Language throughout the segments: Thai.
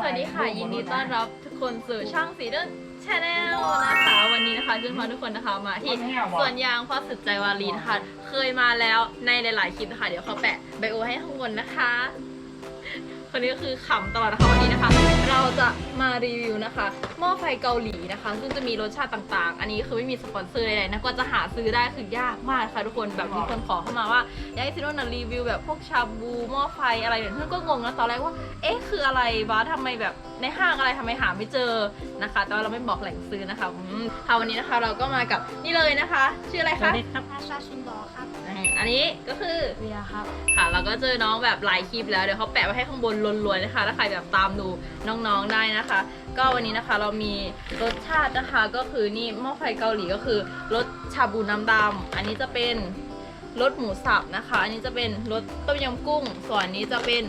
สวัสดีค่ะ ยินดีต้อนรับทุกคนสู่ช่องสีเดินชาแนลนะคะ วันนี้นะคะจะพาทุกคนนะคะมาที่สวนยางพ่อสุดใจวารีนะคะเคยมาแล้วในหลาย ๆ คลิปนะคะเดี๋ยวเขาแปะไบโอให้ข้างบนนะคะ คนนี้ก็คือขำตลอดนะคะวันนี้นะคะ เราจะมารีวิวนะคะหม้อไฟเกาหลีนะคะ ซึ่งจะมีรสชาติต่างๆ อันนี้คือไม่มีสปอนเซอร์ใดๆนะก็จะหาซื้อได้คือยากมากค่ะทุกคนแบบมีคนขอเข้ามาว่าอยากให้ซิโนนะรีวิวแบบพวกชาบูหม้อไฟอะไรเนี่ยเพื่อนก็งงนะตอนแรกว่าเอ๊ะคืออะไรวะทำไมแบบในห้างอะไรทำไมหาไม่เจอนะคะ แต่ว่าเราไม่บอกแหล่งซื้อนะคะอืมค่ะวันนี้นะคะเราก็มากับนี่เลยนะคะ ชื่ออะไรสคะวัสดีครับอาชาชินบอครับ อืมอันนี้ก็คือเวียครับ ค่ะ เราก็เจอน้องแบบหลายคลิปแล้ว เดี๋ยวเขาแปะไว้ให้ข้างบนล้วนๆนะคะ ถ้าใครแบบตามดูน้องๆได้นะคะ ก็วันนี้นะคะเรามีรสชาตินะคะ ก็คือนี่หม้อไฟเกาหลีก็คือรสชาบูน้ำดำอันนี้จะเป็นรสหมูสับนะคะ อันนี้จะเป็นรสต้มยำกุ้ง ส่วนอันนี้จะเป็น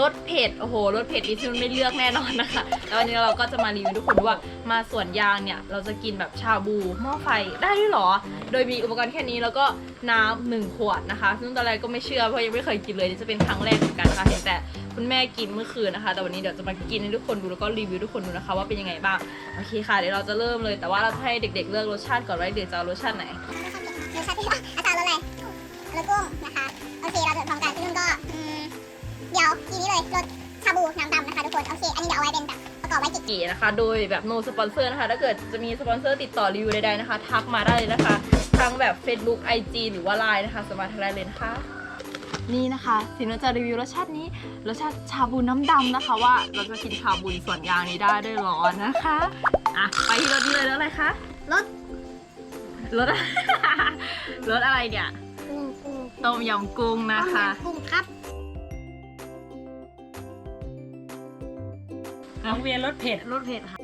รสเผ็ด โอ้โหรสเผ็ดนี่ที่มันไม่เลือกแน่นอนนะคะ แล้ววันนี้เราก็จะมารีวิวทุกคนว่ามาสวนยางเนี่ย เราจะกินแบบชาบูหม้อไฟได้ด้วยเหรอ โดยมีอุปกรณ์แค่นี้แล้วก็น้ำหนึ่งขวดนะคะ ซึ่งตอนแรกก็ไม่เชื่อเพราะยังไม่เคยกินเลยนี่จะเป็นครั้งแรกเหมือนกันนะคะเห็นแต่คุณแม่กินเมื่อคืนนะคะ แต่วันนี้เดี๋ยวจะมากินให้ทุกคนดูแล้วก็รีวิวทุกคนดูนะคะว่าเป็นยังไงบ้าง โอเคค่ะ เดี๋ยวเราจะเริ่มเลย แต่ว่าเราให้เด็ก ๆ เลือกรสชาติก่อนว่าเด็กจะเอารสชาติไหนรสชาติที่อา คะทุกคนโอเค อันนี้เดี๋ยวเอาไว้เป็นแบบประกอบไว้จิกกี่นะคะ โดยแบบ no sponsor นะคะ ถ้าเกิดจะมีสปอนเซอร์ติดต่อรีวิวใดๆนะคะ ทักมาได้เลยนะคะ ทั้งแบบ Facebook IG หรือว่า Line นะคะ สามารถทักได้เลยนะคะนี่นะคะสินจะรีวิวรสชาตินี้รสชาติชาบูน้ำดำนะคะ ว่าเราจะกินชาบูสวนยางนี้ได้ด้วยเหรอนะคะอะไปที่รสนี้เลยแล้วอะไรคะรสรสรสอะไรเนี่ยกุ้งกุ้งต้มยำกุ้งนะคะ กุ้งครับ น้องเวียนรถเผ็ดรสเผ็ดค่ะ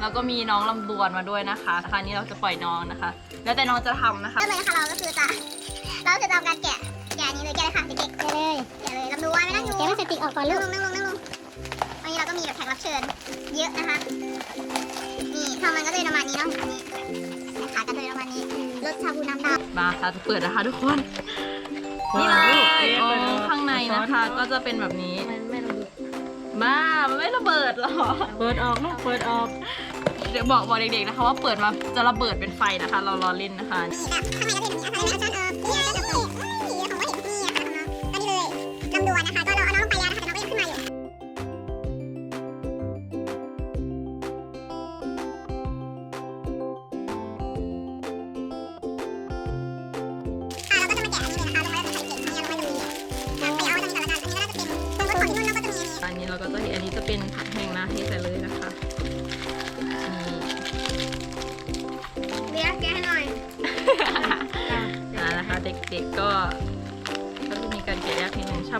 แล้วก็มีน้องลำดวนมาด้วยนะคะ คราวนี้เราจะปล่อยน้องนะคะ แล้วแต่น้องจะทำนะคะเริ่มเลยนะคะเราก็คือจะเราก็คือจะทำการแกะแกะอันนี้เลยแกะเลยค่ะเด็กๆแกะเลยแกะเลยลำดูไว้ไม่นั่งอยู่แกะพลาสติกออกก่อนลูกนั่งลงนั่งลงวันนี้เราก็มีแบบแขกรับเชิญ เยอะนะคะ นี่ทำมันก็เลยประมาณนี้เนาะอันนี้นะคะก็เลยประมาณนี้รสชาบูน้ำดำมาค่ะจะเปิดนะคะทุกคนนี่เลยอ๋อข้างในนะคะ ก็จะเป็นแบบนี้ ไม่ระเบิดหรอ เปิดออกลูกเปิดออก เดี๋ยวบอกบอกเด็กๆนะคะว่าเปิดมาจะระเบิดเป็นไฟนะคะ เรารอเล่นนะคะนี่แบบข้างในก็เป็นอย่างนี้นะคะแล้วก็ช้อนเอ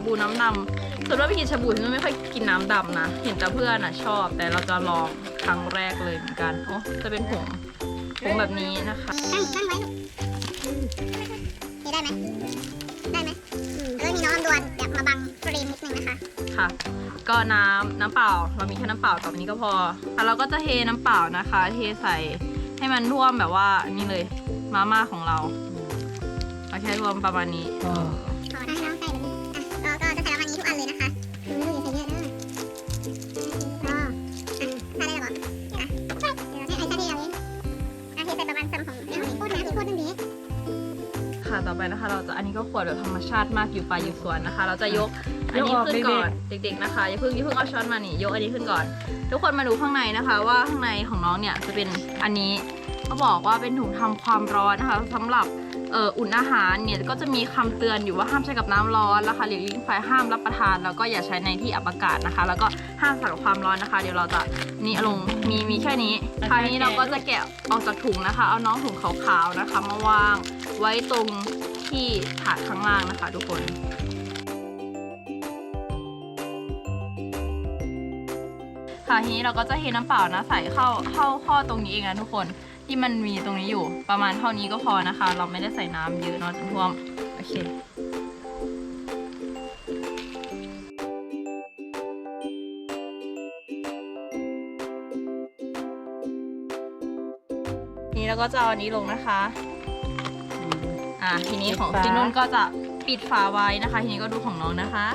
บูน้ำดำส่วนมากไปกินชาบูฉันไม่ค่อยกินน้ำดำนะ เห็นแต่เพื่อนอะชอบ แต่เราจะลองครั้งแรกเลยเหมือนกันโอ้จะเป็นผงผงแบบนี้นะคะตั้งตั้งไว้นี่ได้ไหมได้ไหมเออมีน้องลำดวนแบบมาบังฟรีมนิดนึงนะคะ ค่ะ ก็น้ำน้ำเปล่า เรามีแค่น้ำเปล่ากับอันนี้ก็พออะเราก็จะเทน้ำเปล่านะคะ เทใส่ให้มันท่วมแบบว่านี่เลยมาม่าของเราเอาแค่รวมประมาณนี้ ต่อไปนะคะ เราจะอันนี้ก็ขวดแบบธรรมชาติมากอยู่ป่าอยู่สวนนะคะ เราจะยกอันนี้ขึ้นก่อนเด็กๆนะคะอย่าเพิ่งอย่าเพิ่งเอาช้อนมานี่ยกอันนี้ขึ้นก่อน ทุกคนมาดูข้างในนะคะ ว่าข้างในของน้องเนี่ยจะเป็นอันนี้เขาบอกว่าเป็นถุงทำความร้อนนะคะสำหรับเอ่ออุ่นอาหารเนี่ยก็จะมีคำเตือนอยู่ว่าห้ามใช้กับน้ำร้อนนะคะหรือลิงไฟห้ามรับประทาน แล้วก็อย่าใช้ในที่อับอากาศนะคะ แล้วก็ห้ามใส่กับความร้อนนะคะ เดี๋ยวเราจะนี่เอาลงมีมีแค่นี้คราวนี้เราก็จะแกะออกจากถุงนะคะ เอาน้องถุงขาวๆนะคะ มาวางไว้ตรง ที่ถาดข้างล่างนะคะทุกคนค่ะทีนี้เราก็จะเทน้ำเปล่านะใส่เข้าเข้าข้อตรงนี้เองนะทุกคนที่มันมีตรงนี้อยู่ประมาณเท่านี้ก็พอนะคะ เราไม่ได้ใส่น้ำเยอะเนอะจนท่วมโอเคนี้เราก็จะเอาอันนี้ลงนะคะ อ่าทีนี้ของปิดฝาที่นุ่นก็จะเทปิดฝาไว้นะคะ ทีนี้ก็ดูของน้องนะคะ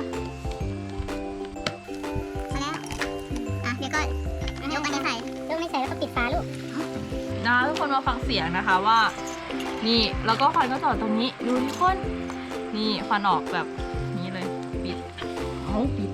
พอแล้ว อะเดี๋ยวก็ยกอันนี้ใส่ยกไม่ใส่แล้วก็ปิดฝาลูกนะคะทุกคนมาฟังเสียงนะคะว่า นี่แล้วก็ควันก็ต่อตรงนี้ดูทุกคน นี่ควันออกแบบนี้เลย ปิดเอาปิด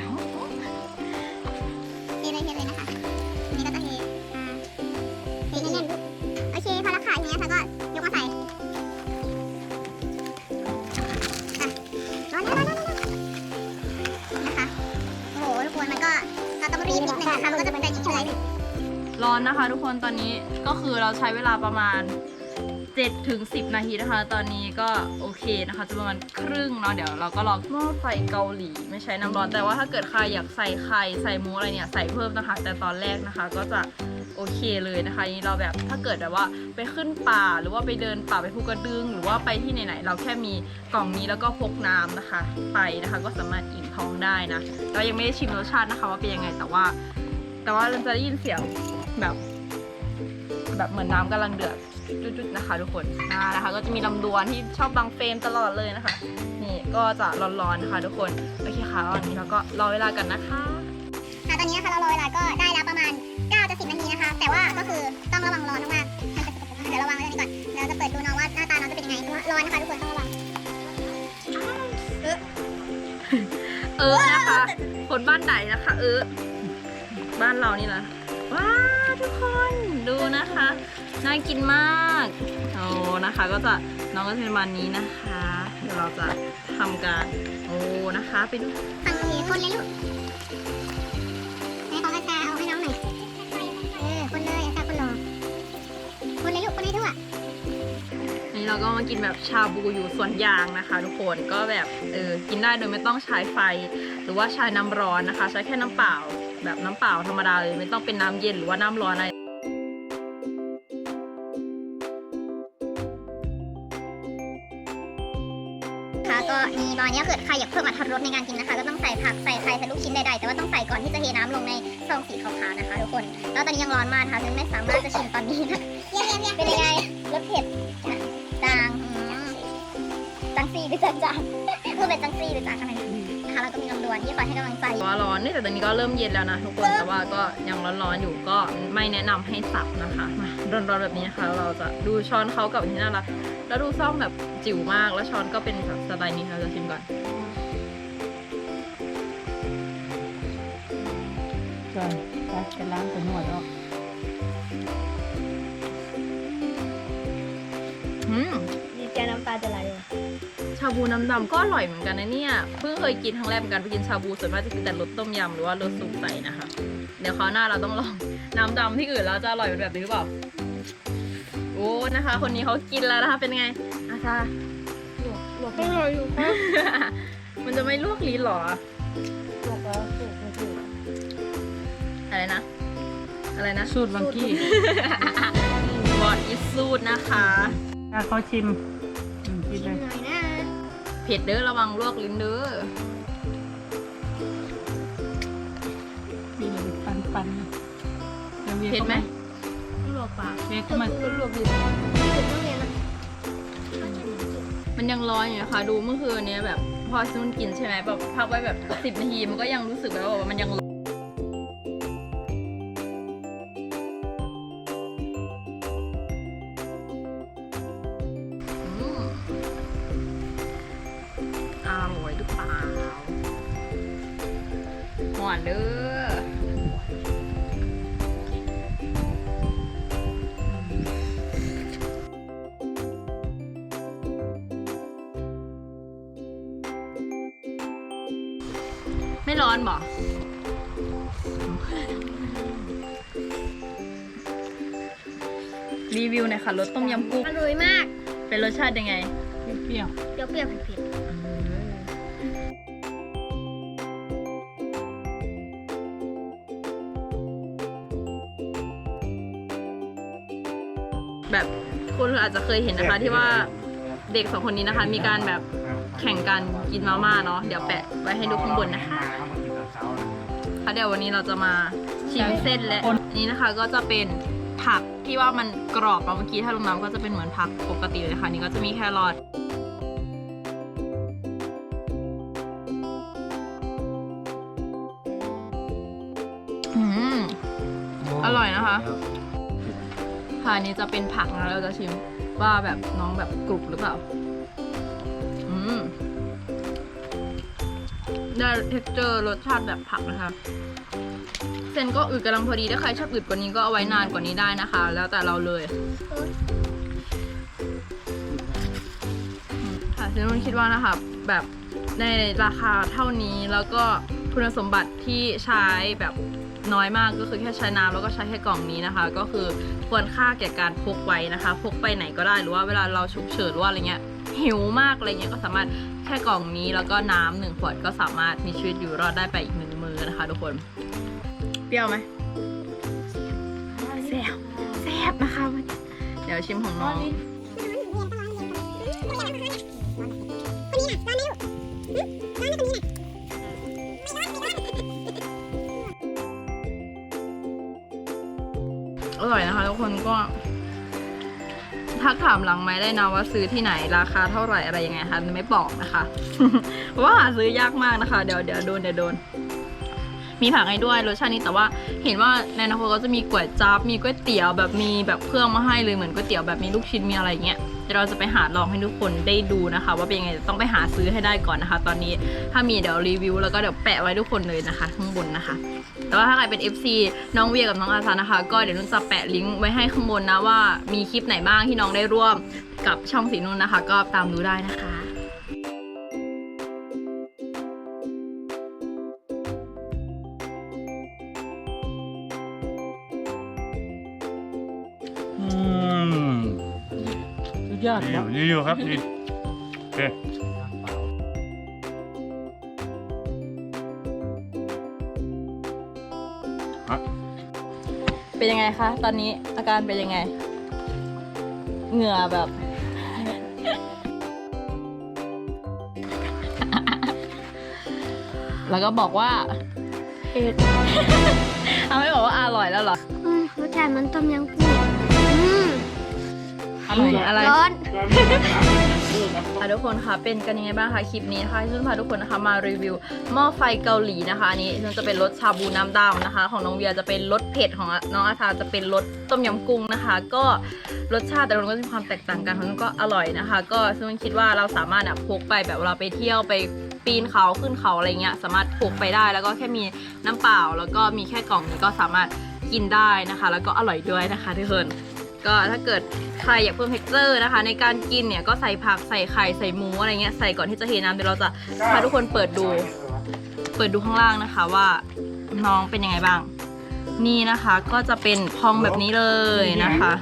นิดนึงนะคะมันก็จะเป็นแบบนี้เลยร้อนนะคะ ทุกคนตอนนี้ก็คือเราใช้เวลาประมาณ7ถึง10 นาทีนะคะ ตอนนี้ก็โอเคนะคะ จะประมาณครึ่งเนาะเดี๋ยวเราก็ลองหม้อไฟเกาหลี ไม่ใช้น้ำร้อนแต่ว่าถ้าเกิดใครอยากใส่ไข่ใส่หมูอะไรเนี่ยใส่เพิ่มนะคะ แต่ตอนแรกนะคะก็จะ โอเคเลยนะคะนี่เราแบบถ้าเกิดแบบว่าไปขึ้นป่าหรือว่าไปเดินป่าไปภูกระดึง หรือว่าไปที่ไหนๆเราแค่มีกล่องนี้แล้วก็พกน้ำนะคะ ไปนะคะก็สามารถอิ่มท้องได้นะเรายังไม่ได้ชิมรสชาตินะคะว่าเป็นยังไงแต่ว่า แต่ว่าเราจะได้ยินเสียงแบบแบบเหมือนน้ำกำลังเดือดจุดๆนะคะ ทุกคนอ่านะคะ ก็จะมีลำดวนที่ชอบบังเฟรมตลอดเลยนะคะ นี่ก็จะร้อนๆนะคะทุกคนโอเคค่ะวันนี้เราก็รอเวลากันนะคะค่ะตอนนี้นะคะเรารอเวลาก็ได้แล้วประมาณ ว่าก็คือต้องระวังร้อนมากๆเดี๋ยวระวังไว้ตรงนี้ก่อนเดี๋ยวจะเปิดดูน้องว่าหน้าตาน้องจะเป็นยังไงร้อนนะคะทุกคนต้องระวังเออนะคะ คนบ้านไหนนะคะ เออ บ้านเรานี่นะว้าทุกคนดูนะคะน่ากินมากโอ้นะคะ ก็จะน้องก็จะเป็นประมาณนี้นะคะ เดี๋ยวเราจะทำการโอ้นะคะ ไปดูฟังตรงนี้คนเลยลูก นี่เราก็มากินแบบชาบูอยู่สวนยางนะคะ ทุกคนก็แบบเออกินได้โดยไม่ต้องใช้ไฟ หรือว่าใช้น้ำร้อนนะคะ ใช้แค่น้ำเปล่า แบบน้ำเปล่าธรรมดาเลยไม่ต้องเป็นน้ำเย็นหรือว่าน้ำร้อนอะไรค่ะก็มีบอนนี้เกิดใครอยากเพิ่มอรรถรสในการกินนะคะ ก็ต้องใส่ผักใส่ไข่ใส่ลูกชิ้นใดๆแต่ว่าต้องใส่ก่อนที่จะเทน้ำลงในซองสีขาวๆนะคะ ทุกคน แล้วตอนนี้ยังร้อนมากนะคะจึงไม่สามารถจะชิมตอนนี้นะเป็นยังไงรสเผ็ด จางอืมจังซีหรือจังจางพูดเป็นจังซีหรือจางอะไรนะคะแล้วก็มีลำดวนที่คอยให้กำลังใจว่าร้อนนี่แต่ตอนนี้ก็เริ่มเย็นแล้วนะทุกคนแต่ว่าก็ยังร้อนๆอยู่ก็ไม่แนะนำให้สับนะคะมาร้อนๆแบบนี้นะคะ เราจะดูช้อนเขากับที่น่ารักแล้วดูซ่อมแบบจิ๋วมากแล้วช้อนก็เป็นแบบสไตล์นี้เราจะชิมก่อนก่อนตัดจะล้างตัวหนวดออก ดีใจน้ำตาจะไหลชาบูน้ำดำก็อร่อยเหมือนกันนะเนี่ย เพิ่งเคยกินครั้งแรกเหมือนกันไปกินชาบูส่วนมากจะกินแต่รสต้มยำหรือว่ารสซุปใส่นะคะ เดี๋ยวคราวหน้าเราต้องลองน้ำดำที่อื่นแล้วจะอร่อยเป็นแบบนี้หรือเปล่า โอ้นะคะ คนนี้เขากินแล้วนะคะเป็นไงอาซาหลบไม่รออยู่ครับมันจะไม่ลวกลิ้นเหรอหลบแล้วสูตรสูตรอะไรนะ อะไรนะสูตรบังกี้วอดอิสูดนะคะ ถ้าเขาชิมอืมกินเลยหน่อยนะเผ็ดเด้อระวังลวกลิ้นเด้อมีเลยปันปันดี๋ยววียเผ็ดไหมลวกปากเวียก็มาลวกดิจุดต้องเรียนนะมันยังร้อนอยู่นะคะดูเมื่อคืนเนี้ยแบบพอซุนกินใช่ไหมแบบพักไว้แบบสิบนาทีมันก็ยังรู้สึกแบบว่ามันยังร้อน เปล่าหวานเด้อไม่ร้อนบ่รีวิวหน่อยค่ะรสต้มยำกุ้งอร่อยมาก เป็นรสชาติยังไง เปรี้ยว เปรี้ยวๆเผ็ด จจะเคยเห็นนะคะที่ว่าเด็กสองคนนี้นะคะ มีการแบบแข่งกันกินมาม่าเนาะเดี๋ยวแปะไว้ให้ดูข้างบนนะคะค่ะเดี๋ยววันนี้เราจะมาชิมเส้นและอันี้นะคะก็จะเป็นผักที่ว่ามันกรอบมาเมื่อกี้ถ้าลงน้ำก็จะเป็นเหมือนผักปกติเลยค่ะนี่ก็จะมีแครอทอร่อยนะคะ ค่ะอันนี้จะเป็นผักนะเราจะชิมว่าแบบน้องแบบกรุบหรือเปล่า อืมได้เท็กเจอร์รสชาติแบบผักนะคะ เส้นก็อืดกำลังพอดีถ้าใครชอบอืดกว่านี้ก็เอาไว้นานกว่านี้ได้นะคะ แล้วแต่เราเลยค่ะซึ่งนุ่นคิดว่านะคะแบบในราคาเท่านี้แล้วก็คุณสมบัติที่ใช้แบบ น้อยมากก็คือแค่ใช้น้ำแล้วก็ใช้แค่กล่องนี้นะคะ ก็คือควรค่าแก่การพกไว้นะคะ พกไปไหนก็ได้หรือว่าเวลาเราฉุกเฉินหรือว่าอะไรเงี้ยหิวมากอะไรเงี้ยก็สามารถแค่กล่องนี้แล้วก็น้ำหนึ่งขวดก็สามารถมีชีวิตอยู่รอดได้ไปอีกหนึ่งมือนะคะ ทุกคนเปรี้ยวไหมแซ่บแซ่บนะคะเดี๋ยวชิมของน้อง อร่อยนะคะทุกคนก็ทักถามหลังไม้ได้นะว่าซื้อที่ไหนราคาเท่าไหร่อะไรยังไงคะไม่บอกนะคะเพราะว่าหาซื้อยากมากนะคะ เดี๋ยวเดี๋ยวโดนเดี๋ยวโดน มีผักให้ด้วยรสชาตินี้แต่ว่าเห็นว่าในนาคตก็จะมีก๋วยจั๊บมีก๋วยเตี๋ยวแบบมีแบบเครื่องมาให้เลยเหมือนก๋วยเตี๋ยวแบบมีลูกชิ้นมีอะไรอย่างเงี้ย เดี๋ยวเราจะไปหาลองให้ทุกคนได้ดูนะคะ ว่าเป็นยังไงต้องไปหาซื้อให้ได้ก่อนนะคะ ตอนนี้ถ้ามีเดี๋ยวรีวิว แล้วก็เดี๋ยวแปะไว้ทุกคนเลยนะคะ ข้างบนนะคะ แต่ว่าถ้าใครเป็น FC น้องเวียกับน้องอาซานะคะ ก็เดี๋ยวนุ่นจะแปะลิงก์ไว้ให้ข้างบนนะว่ามีคลิปไหนบ้างที่น้องได้ร่วมกับช่องสีนุ่นนะคะ ก็ตามดูได้นะคะ ยอดดีอเนาะยู่ดีอยู่ครับดีโอเคเป็นยังไงคะ ตอนนี้อาการเป็นยังไง เหงื่อแบบ แล้วก็บอกว่าเผ็ด เอาไม่บอกว่าอร่อยแล้วเหรอ อืมรสชาติมันต้มยำกุ้งอืม อะไรอะไรร้อนค่ะทุกคนคะเป็นกันยังไงบ้างคะคลิปนี้นะคะที่ฉันพาทุกคนนะคะมารีวิวหม้อไฟเกาหลีนะคะอันนี้ฉันจะเป็นรสชาบูน้ำดำนะคะ ของน้องเวียจะเป็นรสเผ็ดของน้องอาทาจะเป็นรสต้มยำกุ้งนะคะ ก็รสชาติแต่ละคนก็จะมีความแตกต่างกันของนั้นก็อร่อยนะคะ ก็ซึ่งคิดว่าเราสามารถแบบพกไปแบบเวลาไปเที่ยวไปปีนเขาขึ้นเขาอะไรเงี้ยสามารถพกไปได้แล้วก็แค่มีน้ำเปล่า แล้วก็มีแค่กล่องนี้ก็สามารถกินได้นะคะ แล้วก็อร่อยด้วยนะคะทุกคน ก็ถ้าเกิดใครอยากเพิ่มเท็กเจอร์นะคะ ในการกินเนี่ยก็ใส่ผักใส่ไข่ใส่หมูอะไรเงี้ยใส่ก่อนที่จะเทน้ำเดี๋ยวเราจะพาทุกคนเปิดดู เปิดดูข้างล่างนะคะว่าน้องเป็นยังไงบ้าง นี่นะคะก็จะเป็นพองแบบนี้เลยนะคะ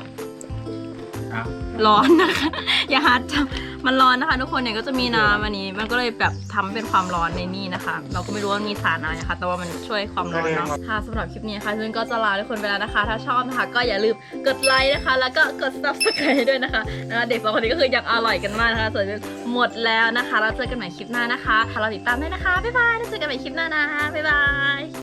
อะร้อนนะคะ อย่าฮัดจับมันร้อนนะคะ ทุกคนเนี่ยก็จะมีน้ำอันนี้ มันก็เลยแบบทำเป็นความร้อนในนี่นะคะ เราก็ไม่รู้ว่ามีสารอะไรนะคะ แต่ว่ามันช่วยความร้อนเนาะค่ะสำหรับคลิปนี้ค่ะซึ่งก็จะลาทุกคนไปแล้วนะคะ ถ้าชอบนะคะ ก็อย่าลืมกดไลค์นะคะ แล้วก็กด subscribe ด้วยนะคะนะคะเด็กสองคนนี้ก็คืออยากอร่อยกันมากนะคะส่วนหมดแล้วนะคะเราเจอกันใหม่คลิปหน้านะคะเราติดตามด้วยนะคะบ๊ายบายแล้วเจอกันใหม่คลิปหน้านะบ๊ายบาย